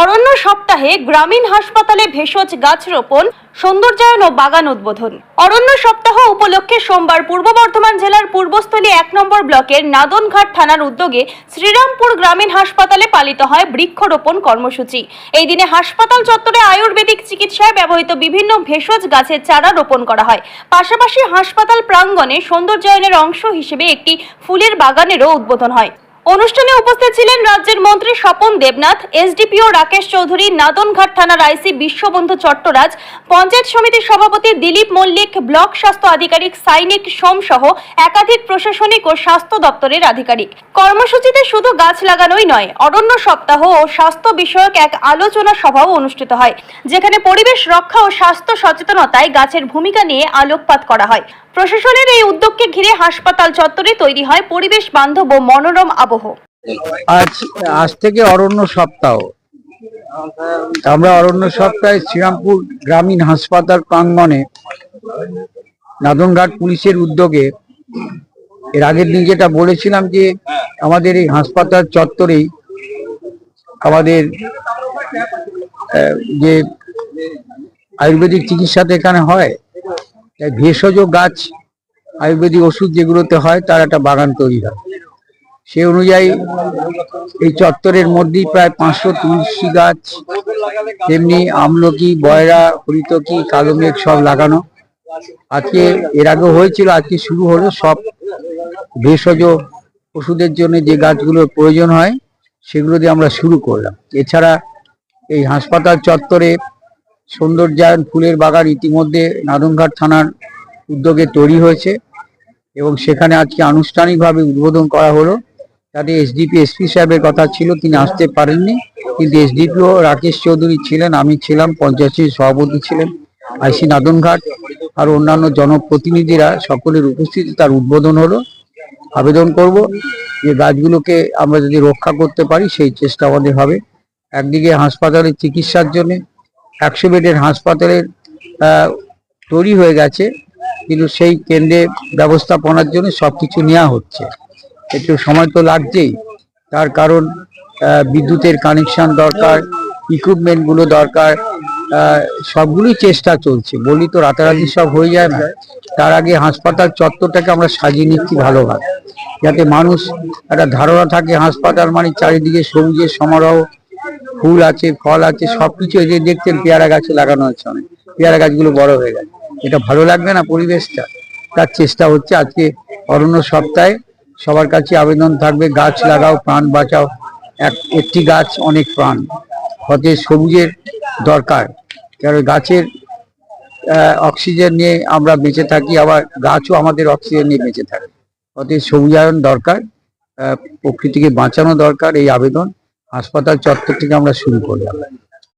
অরণ্য সপ্তাহে গ্রামীণ হাসপাতালে ভেষজ গাছ রোপণ, সৌন্দর্যায়ন ও বাগান উদ্বোধন। অরণ্য সপ্তাহ উপলক্ষে সোমবার পূর্ব বর্ধমান জেলার পূর্বস্থলী এক নম্বর ব্লকের নাদনঘাট থানার উদ্যোগে শ্রীরামপুর গ্রামীণ হাসপাতালে পালিত হয় বৃক্ষরোপণ কর্মসূচি। এই দিনে হাসপাতাল চত্বরে আয়ুর্বেদিক চিকিৎসায় ব্যবহৃত বিভিন্ন ভেষজ গাছের চারা রোপণ করা হয়। পাশাপাশি হাসপাতাল প্রাঙ্গণে সৌন্দর্যায়নের অংশ হিসেবে একটি ফুলের বাগানেরও উদ্বোধন হয়। অনুষ্ঠানে উপস্থিত ছিলেন রাজ্যের মন্ত্রী স্বপন দেবনাথ, এসডিপিও রাকেশ চৌধুরী, নাদনঘাট থানার আইসি বিশ্ববন্ধু চট্টরাজ, পঞ্চায়েত সমিতির সভাপতি দিলীপ মল্লিক, ব্লক স্বাস্থ্য আধিকারিক সাইনিক সোম সহ একাধিক প্রশাসনিক ও স্বাস্থ্য দপ্তরের আধিকারিক। কর্মসূচিতে শুধু গাছ লাগানোই নয়, অরণ্য সপ্তাহ ও স্বাস্থ্য বিষয়ক এক আলোচনা সভাও অনুষ্ঠিত হয়, যেখানে পরিবেশ রক্ষা ও স্বাস্থ্য সচেতনতায় গাছের ভূমিকা নিয়ে আলোকপাত করা হয়। প্রশাসনের এই উদ্যোগকে ঘিরে হাসপাতাল চত্বরে তৈরি হয় পরিবেশ বান্ধব ও মনোরম আবহ আজ আজ থেকে অরণ্য সপ্তাহ। আমরা অরণ্য সপ্তাহে শ্রীরামপুর গ্রামীণ হাসপাতাল প্রাঙ্গণে নাদনঘাট পুলিশের উদ্যোগে, এর আগের দিন যেটা বলেছিলাম যে, আমাদের এই হাসপাতাল চত্বরেই আমাদের যে আয়ুর্বেদিক চিকিৎসাটা এখানে হয়, তাই ভেষজ গাছ, আয়ুর্বেদিক ওষুধ যেগুলোতে হয়, তার একটা বাগান তৈরি হয়। সে অনুযায়ী এই চত্বরের মধ্যেই প্রায় পাঁচশো তুলসী গাছ, তেমনি আমলকি, বয়রা, হরিতকি কালো মেঘ সব লাগানো। আজকে এর আগে হয়েছিল, আজকে শুরু হলো, সব ভেষজ ওষুধের জন্য যে গাছগুলোর প্রয়োজন হয়, সেগুলো দিয়ে আমরা শুরু করলাম। এছাড়া এই হাসপাতাল চত্বরে সৌন্দর্যায়ন ফুলের বাগান ইতিমধ্যে নাদনঘাট থানার উদ্যোগে তৈরি হয়েছে এবং সেখানে আজকে আনুষ্ঠানিকভাবে উদ্বোধন করা হলো। তাতে এসডিপি এসপি সাহেবের কথা ছিল, তিনি আসতে পারেননি। কিন্তু এসডিপিও রাকেশ চৌধুরী ছিলেন, আমি ছিলাম, পঞ্চায়েতের সভাপতি ছিলেন, আইসি নাদনঘাট, আর অন্যান্য জনপ্রতিনিধিরা সকলের উপস্থিতি তার উদ্বোধন হলো। আবেদন করব যে গাছগুলোকে আমরা যদি রক্ষা করতে পারি, সেই চেষ্টা আমাদের হবে। একদিকে হাসপাতালের চিকিৎসার জন্য, একশো বেডের হাসপাতালের তৈরি হয়ে গেছে, কিন্তু সেই কেন্দ্রে ব্যবস্থাপনার জন্য সব কিছু নেওয়া হচ্ছে। একটু সময় তো লাগছেই। তার কারণ বিদ্যুতের কানেকশন দরকার ইকুইপমেন্টগুলো দরকার সবগুলোই চেষ্টা চলছে। বলি তো রাতারাতি সব হয়ে যায় না। তার আগে হাসপাতাল চত্বরটাকে আমরা সাজিয়ে নিচ্ছি ভালোভাবে। যাতে মানুষ একটা ধারণা থাকে, হাসপাতাল মানে চারিদিকে সবুজের সমারোহ, ফুল আছে, ফল আছে, সবকিছু এই যে দেখছেন, পেয়ারা গাছে লাগানো হচ্ছে অনেক। পেয়ারা গাছগুলো বড় হয়ে গেছে। এটা ভালো লাগবে না পরিবেশটা? তার চেষ্টা হচ্ছে আজকে অরণ্য সপ্তাহে সবার কাছে আবেদন থাকবে, গাছ লাগাও, প্রাণ বাঁচাও। এক, একটি গাছ অনেক প্রাণ। হতে সবুজের দরকার, কারণ গাছের অক্সিজেন নিয়ে আমরা বেঁচে থাকি, আবার গাছও আমাদের অক্সিজেন নিয়ে বেঁচে থাকে। অতএব সবুজায়ন দরকার প্রকৃতিকে বাঁচানো দরকার এই আবেদন। হাসপাতাল চত্বর থেকে আমরা শুরু করলাম